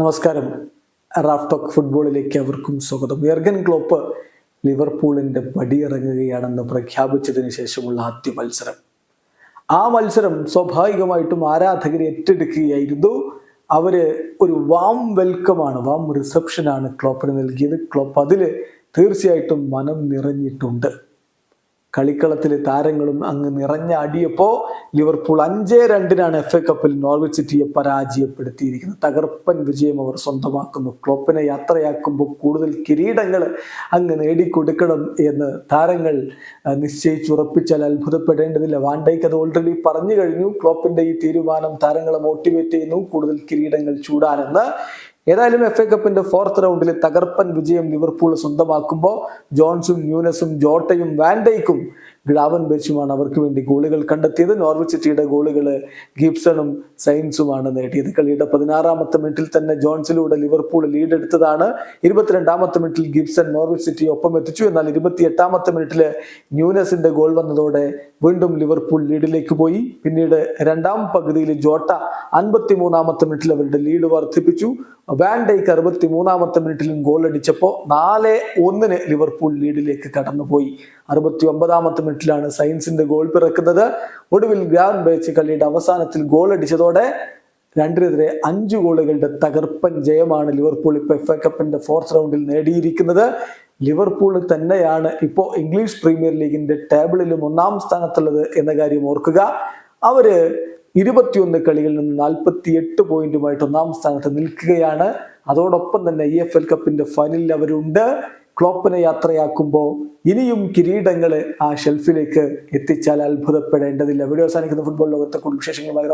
നമസ്കാരം. Raf talk ഫുട്ബോളിലേക്ക് അവർക്കും സ്വാഗതം. എർഗൻ ക്ലോപ്പ് ലിവർപൂളിന്റെ പടിയിറങ്ങുകയാണെന്ന് പ്രഖ്യാപിച്ചതിന് ശേഷമുള്ള ആദ്യ മത്സരം. ആ മത്സരം സ്വാഭാവികമായിട്ടും ആരാധകർ ഏറ്റെടുക്കുകയായിരുന്നു. അവർ ഒരു വാം വെൽക്കമാണ് വാം റിസപ്ഷനാണ് ക്ലോപ്പിന് നൽകിയത്. ക്ലോപ്പ് അതിൽ തീർച്ചയായിട്ടും മനം നിറഞ്ഞിട്ടുണ്ട്. കളിക്കളത്തിലെ താരങ്ങളും അങ്ങ് നിറഞ്ഞ അടിയപ്പോ ലിവർപൂൾ അഞ്ചേ രണ്ടിനാണ് എഫ് എ കപ്പിൽ നോർവിച്ച് സിറ്റിയെ പരാജയപ്പെടുത്തിയിരിക്കുന്നത്. തകർപ്പൻ വിജയം അവർ സ്വന്തമാക്കുന്നു. ക്ലോപ്പിനെ യാത്രയാക്കുമ്പോൾ കൂടുതൽ കിരീടങ്ങൾ അങ്ങ് നേടിക്കൊടുക്കണം എന്ന് താരങ്ങൾ നിശ്ചയിച്ചുറപ്പിച്ചാൽ അത്ഭുതപ്പെടേണ്ടതില്ല. വാണ്ടയ്ക്ക് അത് ഓൾറെഡി പറഞ്ഞു കഴിഞ്ഞു. ക്ലോപ്പിന്റെ ഈ തീരുമാനം താരങ്ങളെ മോട്ടിവേറ്റ് ചെയ്യുന്നു. കൂടുതൽ കിരീടങ്ങൾ ചൂടാനെന്ന് ഏതായാലും എഫ് എ കപ്പിന്റെ ഫോർത്ത് റൗണ്ടിൽ തകർപ്പൻ വിജയം ലിവർപൂൾ സ്വന്തമാക്കുമ്പോൾ ജോൺസും ന്യൂനസും ജോട്ടയും വാൻഡൈക്കും ഗ്രാവൻ ബെച്ചുമാണ് അവർക്ക് വേണ്ടി ഗോളുകൾ കണ്ടെത്തിയത്. നോർവിച്ച് സിറ്റിയുടെ ഗോളുകൾ ഗിബ്സണും സൈൻസുമാണ് നേടിയത്. കളിയുടെ പതിനാറാമത്തെ മിനിറ്റിൽ തന്നെ ജോൺസിലൂടെ ലിവർപൂൾ ലീഡ് എടുത്തതാണ് ഇരുപത്തിരണ്ടാമത്തെ മിനിറ്റിൽ ഗിബ്സൺ നോർവിച്ച് സിറ്റി ഒപ്പം എത്തിച്ചു. എന്നാൽ ഇരുപത്തിയെട്ടാമത്തെ മിനിറ്റിൽ ന്യൂനസിന്റെ ഗോൾ വന്നതോടെ വീണ്ടും ലിവർപൂൾ ലീഡിലേക്ക് പോയി. പിന്നീട് രണ്ടാം പകുതിയിൽ ജോട്ട അൻപത്തി മൂന്നാമത്തെ മിനിറ്റിൽ അവരുടെ ലീഡ് വർദ്ധിപ്പിച്ചു. വാൻഡൈക്ക് അറുപത്തി മൂന്നാമത്തെ മിനിറ്റിലും ഗോൾ അടിച്ചപ്പോൾ നാല് ഒന്നിന് ലിവർപൂൾ ലീഡിലേക്ക് കടന്നുപോയി. അറുപത്തി ഒമ്പതാമത്തെ മിനിറ്റിലാണ് സയൻസിന്റെ ഗോൾ പിറക്കുന്നത്. ഒടുവിൽ ഗ്രാൻ ബേച്ച് കളിയുടെ അവസാനത്തിൽ ഗോൾ അടിച്ചതോടെ രണ്ടിനെതിരെ അഞ്ച് ഗോളുകളുടെ തകർപ്പൻ ജയമാണ് ലിവർപൂൾ ഇപ്പോൾ എഫ് എ കപ്പിന്റെ ഫോർത്ത് റൗണ്ടിൽ നേടിയിരിക്കുന്നത്. ലിവർപൂൾ തന്നെയാണ് ഇപ്പോൾ ഇംഗ്ലീഷ് പ്രീമിയർ ലീഗിന്റെ ടേബിളിലും ഒന്നാം സ്ഥാനത്തുള്ളത് എന്ന കാര്യം ഓർക്കുക. അവർ ഇരുപത്തിയൊന്ന് കളികളിൽ നിന്ന് നാൽപ്പത്തി എട്ട് പോയിന്റുമായിട്ട് ഒന്നാം സ്ഥാനത്ത് നിൽക്കുകയാണ്. അതോടൊപ്പം തന്നെ ഇ എഫ് എൽ കപ്പിന്റെ ഫൈനലിൽ അവരുണ്ട്. ക്ലോപ്പിനെ യാത്രയാക്കുമ്പോൾ ഇനിയും കിരീടങ്ങൾ ആ ഷെൽഫിലേക്ക് എത്തിച്ചാൽ അത്ഭുതപ്പെടേണ്ടതില്ല. വീഡിയോ അവസാനിക്കുന്ന ഫുട്ബോൾ ലോകത്തെ കൂടുതൽ വിശേഷങ്ങളുമായി